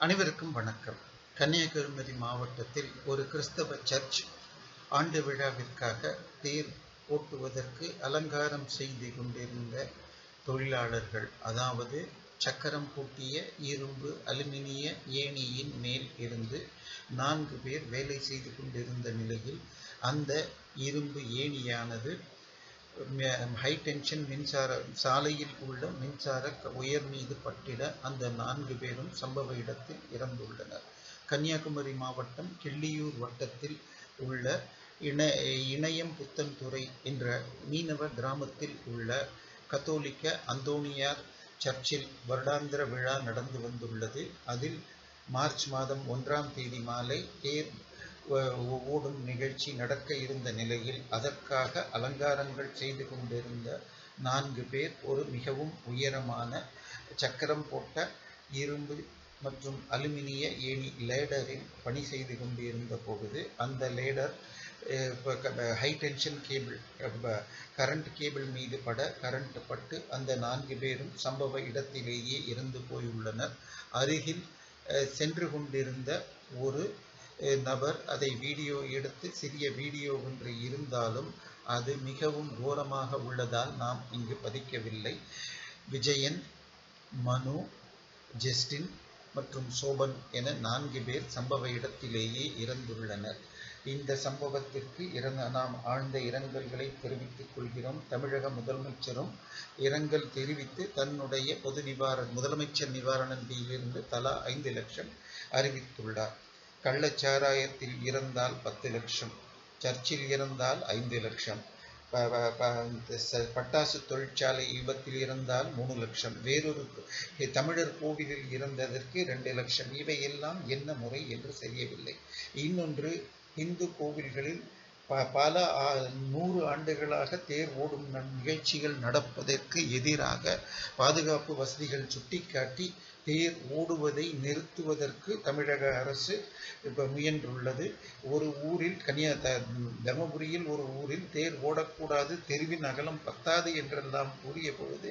அனைவருக்கும் வணக்கம். கன்னியாகுமரி மாவட்டத்தில் ஒரு கிறிஸ்தவ சர்ச் ஆண்டு விழாவிற்காக தேர் ஓட்டுவதற்கு அலங்காரம் செய்து கொண்டிருந்த தொழிலாளர்கள் அதாவது சக்கரம் பூட்டிய இரும்பு அலுமினிய ஏணியின் மேல் இருந்து நான்கு பேர் வேலை செய்து கொண்டிருந்த நிலையில் அந்த இரும்பு ஏணியானது ஹை டென்ஷன் மின்சார சாலையில் உள்ள மின்சார உயர் மீது பட்டிட அந்த நான்கு பேரும் சம்பவ இடத்தில் இறந்துள்ளனர். கன்னியாகுமரி மாவட்டம் கிள்ளியூர் வட்டத்தில் உள்ள இண இணையம் புத்தன்துறை என்ற மீனவ கிராமத்தில் உள்ள கத்தோலிக்க அந்தோனியார் சர்ச்சில் வருடாந்திர விழா நடந்து வந்துள்ளது. அதில் மார்ச் மாதம் ஒன்றாம் தேதி மாலை தேர் ஓடும் நிகழ்ச்சி நடக்க இருந்த நிலையில் அதற்காக அலங்காரங்கள் செய்து கொண்டிருந்த நான்கு பேர் ஒரு மிகவும் உயரமான சக்கரம் போட்ட இரும்பு மற்றும் அலுமினிய ஏணி லேடரில் பணி செய்து கொண்டிருந்த பொழுது அந்த ladder high tension cable current cable மீது பட கரண்ட் பட்டு அந்த நான்கு பேரும் சம்பவ இடத்திலேயே இறந்து போயுள்ளனர். அருகில் சென்று கொண்டிருந்த ஒரு நபர் அதை வீடியோ எடுத்து சிறிய வீடியோ ஒன்று இருந்தாலும் அது மிகவும் கோரமாக உள்ளதால் நாம் இங்கு பதிக்கவில்லை. விஜயன் மனு ஜெஸ்டின் மற்றும் சோபன் என நான்கு பேர் சம்பவ இடத்திலேயே இறந்துள்ளனர். இந்த சம்பவத்திற்கு இறந்த நாம் ஆழ்ந்த இரங்கல்களை தெரிவித்துக் கொள்கிறோம். தமிழக முதலமைச்சரும் இரங்கல் தெரிவித்து தன்னுடைய பொது நிவாரண முதலமைச்சர் நிவாரண நிதியிலிருந்து தலா ஐந்து லட்சம் அறிவித்துள்ளார். கள்ளச்சாராயத்தில் இறந்தால் பத்து லட்சம் சர்ச்சில் இறந்தால் ஐந்து லட்சம் பட்டாசு தொழிற்சாலை விபத்தில் இருந்தால் மூணு லட்சம் வேறொரு தமிழர் கோவிலில் இறந்ததற்கு ரெண்டு லட்சம் இவையெல்லாம் என்ன முறை என்று தெரியவில்லை. இன்னொன்று இந்து கோவில்களில் ப பல நூறு ஆண்டுகளாக தேர் ஓடும் நிகழ்ச்சிகள் நடப்பதற்கு எதிராக பாதுகாப்பு வசதிகள் சுட்டிக்காட்டி தேர் ஓடுவதை நிறுத்துவதற்கு தமிழக அரசு இப்போ முயன்றுள்ளது. ஒரு ஊரில் கன்னியா தர்மபுரியில் ஒரு ஊரில் தேர் ஓடக்கூடாது தெருவின் அகலம் பத்தாது என்றெல்லாம் கூறிய பொழுது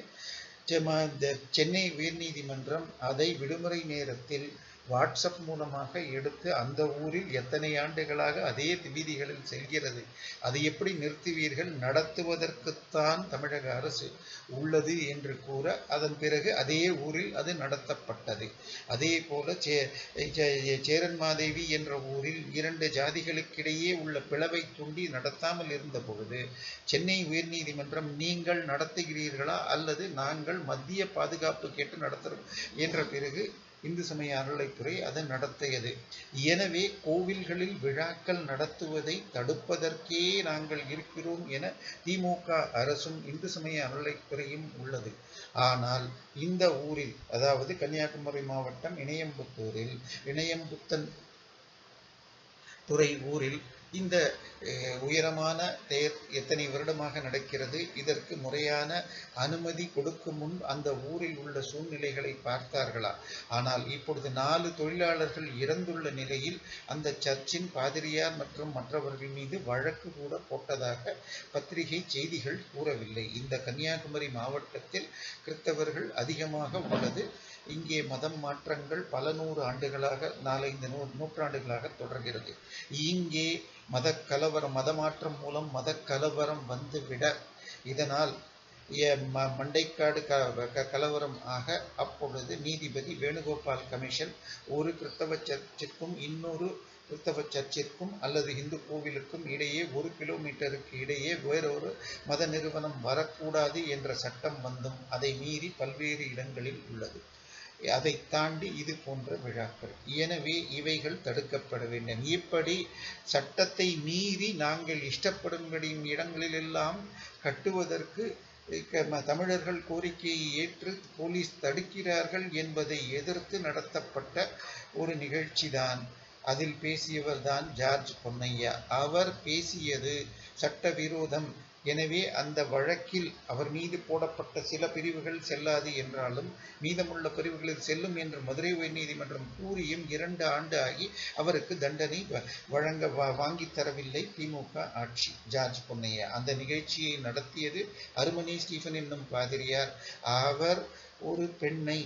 சென்னை உயர்நீதிமன்றம் அதை விடுமுறை நேரத்தில் வாட்ஸ்அப் மூலமாக எடுத்து அந்த ஊரில் எத்தனை ஆண்டுகளாக அதே வீதிகளில் செல்கிறது? அதை எப்படி நிறுத்துவீர்கள்? நடத்துவதற்குத்தான் தமிழக அரசு உள்ளது என்று கூற அதன் பிறகு அதே ஊரில் அது நடத்தப்பட்டது. அதே போல சே சேரன்மாதேவி என்ற ஊரில் இரண்டு ஜாதிகளுக்கிடையே உள்ள பிளவை தூண்டி நடத்தாமல் இருந்த பொழுது சென்னை உயர்நீதிமன்றம் நீங்கள் நடத்துகிறீர்களா? அல்லது நாங்கள் மத்திய பாதுகாப்பு கேட்டு நடத்துகிறோம்? என்ற பிறகு இந்து சமய அறநிலைத்துறை அதை நடத்தியது. எனவே கோவில்களில் விழாக்கள் நடத்துவதை தடுப்பதற்கே நாங்கள் இருக்கிறோம் என திமுக அரசும் இந்து சமய அறநிலைத்துறையும் உள்ளது. ஆனால் இந்த ஊரில் அதாவது கன்னியாகுமரி மாவட்டம் இணையம்புத்தூரில் இணையம்புத்தன் துறை ஊரில் இந்த உயரமான தேர் எத்தனை வருடமாக நடக்கிறது இதற்கு முறையான அனுமதி கொடுக்கும் முன் அந்த ஊரில் உள்ள சூழ்நிலைகளை பார்த்தார்களா? ஆனால் இப்பொழுது நாலு தொழிலாளர்கள் இறந்துள்ள நிலையில் அந்த சர்ச்சின் பாதிரியார் மற்றும் மற்றவர்கள் மீது வழக்கு கூட போட்டதாக பத்திரிகை செய்திகள் கூறவில்லை. இந்த கன்னியாகுமரி மாவட்டத்தில் கிறிஸ்தவர்கள் அதிகமாக உள்ளது. இங்கே மதம் மாற்றங்கள் பல நூறு ஆண்டுகளாக நாலைந்து நூ நூற்றாண்டுகளாக தொடர்கிறது. இங்கே மத கலவரம் மத மாற்றம் மூலம் மத கலவரம் வந்துவிட இதனால் மண்டைக்காடு க கலவரம் ஆக அப்பொழுது நீதிபதி வேணுகோபால் கமிஷன் ஒரு கிறிஸ்தவ சர்ச்சிற்கும் இன்னொரு கிறிஸ்தவ சர்ச்சிற்கும் அல்லது இந்து கோவிலுக்கும் இடையே ஒரு கிலோமீட்டருக்கு இடையே வேறொரு மத நிறுவனம் வரக்கூடாது என்ற சட்டம் வந்தும் அதை மீறி பல்வேறு இடங்களில் உள்ளது. அதை தாண்டி இது போன்ற விழாக்கள். எனவே இவைகள் தடுக்கப்பட வேண்டும். இப்படி சட்டத்தை மீறி நாங்கள் இஷ்டப்படும்படி இடங்களிலெல்லாம் கட்டுவதற்கு தமிழர்கள் கோரிக்கையை ஏற்று போலீஸ் தடுக்கிறார்கள் என்பதை எதிர்த்து நடத்தப்பட்ட ஒரு நிகழ்ச்சிதான். அதில் பேசியவர் தான் ஜார்ஜ் பொன்னையா. அவர் பேசியது சட்டவிரோதம். எனவே அந்த வழக்கில் அவர் மீது போடப்பட்ட சில பிரிவுகள் செல்லாது என்றாலும் மீதமுள்ள பிரிவுகளில் செல்லும் என்று மதுரை உயர்நீதிமன்றம் கூறியும் இரண்டு ஆண்டு ஆகி அவருக்கு தண்டனை வழங்க வாங்கி தரவில்லை திமுக ஆட்சி. ஜார்ஜ் பொன்னையா அந்த நிகழ்ச்சியை நடத்தியது அருமணி ஸ்டீஃபன் என்னும் பாதிரியார். அவர் ஒரு பெண்ணை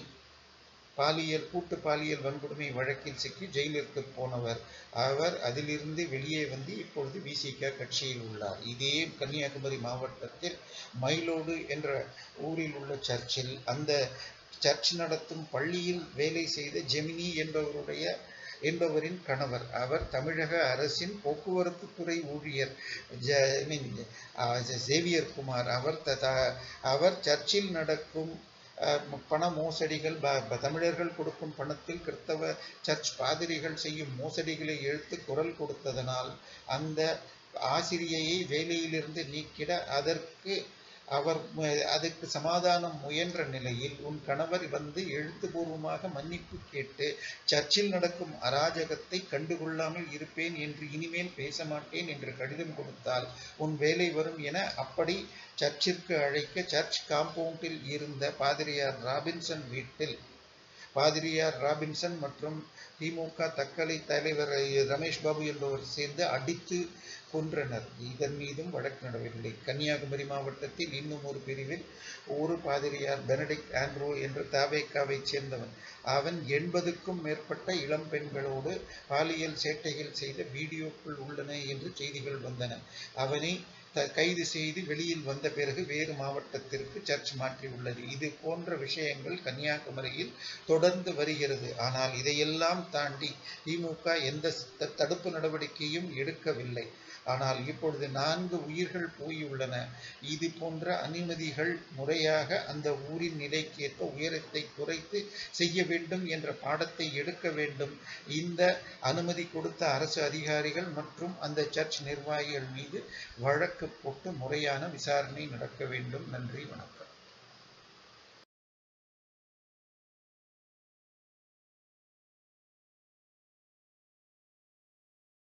பாலியல் கூட்டு பாலியல் வன்கொடுமை வழக்கில் சிக்கி ஜெயிலிற்கு போனவர். அவர் அதிலிருந்து வெளியே வந்து இப்பொழுது விசிக கட்சியில் உள்ளார். இதே கன்னியாகுமரி மாவட்டத்தில் மயிலோடு என்ற ஊரில் உள்ள சர்ச்சில் அந்த சர்ச் நடத்தும் பள்ளியில் வேலை செய்த ஜெமினி என்பவருடைய என்பவரின் கணவர். அவர் தமிழக அரசின் போக்குவரத்து துறை ஊழியர். ஜ மீன் சேவியர் குமார். அவர் அவர் சர்ச்சில் நடக்கும் பண மோசடிகள் தமிழர்கள் கொடுக்கும் பணத்தில் கிறிஸ்தவ சர்ச் பாதிரிகள் செய்யும் மோசடிகளை எழுத்து குரல் கொடுத்ததனால் அந்த ஆசிரியையை வேலையிலிருந்து நீக்கிட அதற்கு அவர் அதுக்கு சமாதானம் முயன்ற நிலையில் உன் கணவர் வந்து எழுத்துப்பூர்வமாக மன்னிப்பு கேட்டு சர்ச்சில் நடக்கும் அராஜகத்தை கண்டுகொள்ளாமல் இருப்பேன் என்று இனிமேல் பேச மாட்டேன் என்று கடிதம் கொடுத்தால் உன் வேலை வரும் என அப்படி சர்ச்சிற்கு அழைக்க சர்ச் காம்பவுண்டில் இருந்த பாதிரியார் ராபின்சன் வீட்டில் பாதிரியார் ராபின்சன் மற்றும் திமுக தக்கலை தலைவர் ரமேஷ் பாபு என்பவர் சேர்ந்து அடித்து கொன்றனர். இதன் மீதும் வழக்கு நடவடிக்கை கன்னியாகுமரி மாவட்டத்தில் இன்னும் ஒரு பிரிவில் ஒரு பாதிரியார் பெனடிக் ஆண்ட்ரோ என்ற தாவேக்காவைச் சேர்ந்தவன். அவன் எண்பதுக்கும் மேற்பட்ட இளம் பெண்களோடு பாலியல் சேட்டைகள் செய்த வீடியோக்கள் உள்ளன என்று செய்திகள் வந்தன. அவனை கைது செய்து வெளியில் வந்த பிறகு வேறு மாவட்டத்திற்கு சர்ச் மாற்றியுள்ளது இது போன்ற விஷயங்கள் கன்னியாகுமரியில் தொடர்ந்து வருகிறது. ஆனால் இதையெல்லாம் தாண்டி திமுக எந்த தடுப்பு நடவடிக்கையும் எடுக்கவில்லை. ஆனால் இப்பொழுது நான்கு உயிர்கள் போயுள்ளன. இது போன்ற அனுமதிகள் முறையாக அந்த ஊரின் நிலைக்கேற்ப உயரத்தை குறைத்து செய்ய வேண்டும் என்ற பாடத்தை எடுக்க வேண்டும். இந்த அனுமதி கொடுத்த அரசு அதிகாரிகள் மற்றும் அந்த சர்ச் நிர்வாகிகள் மீது வழக்கு போட்டு முறையான விசாரணை நடக்க வேண்டும். நன்றி வணக்கம்.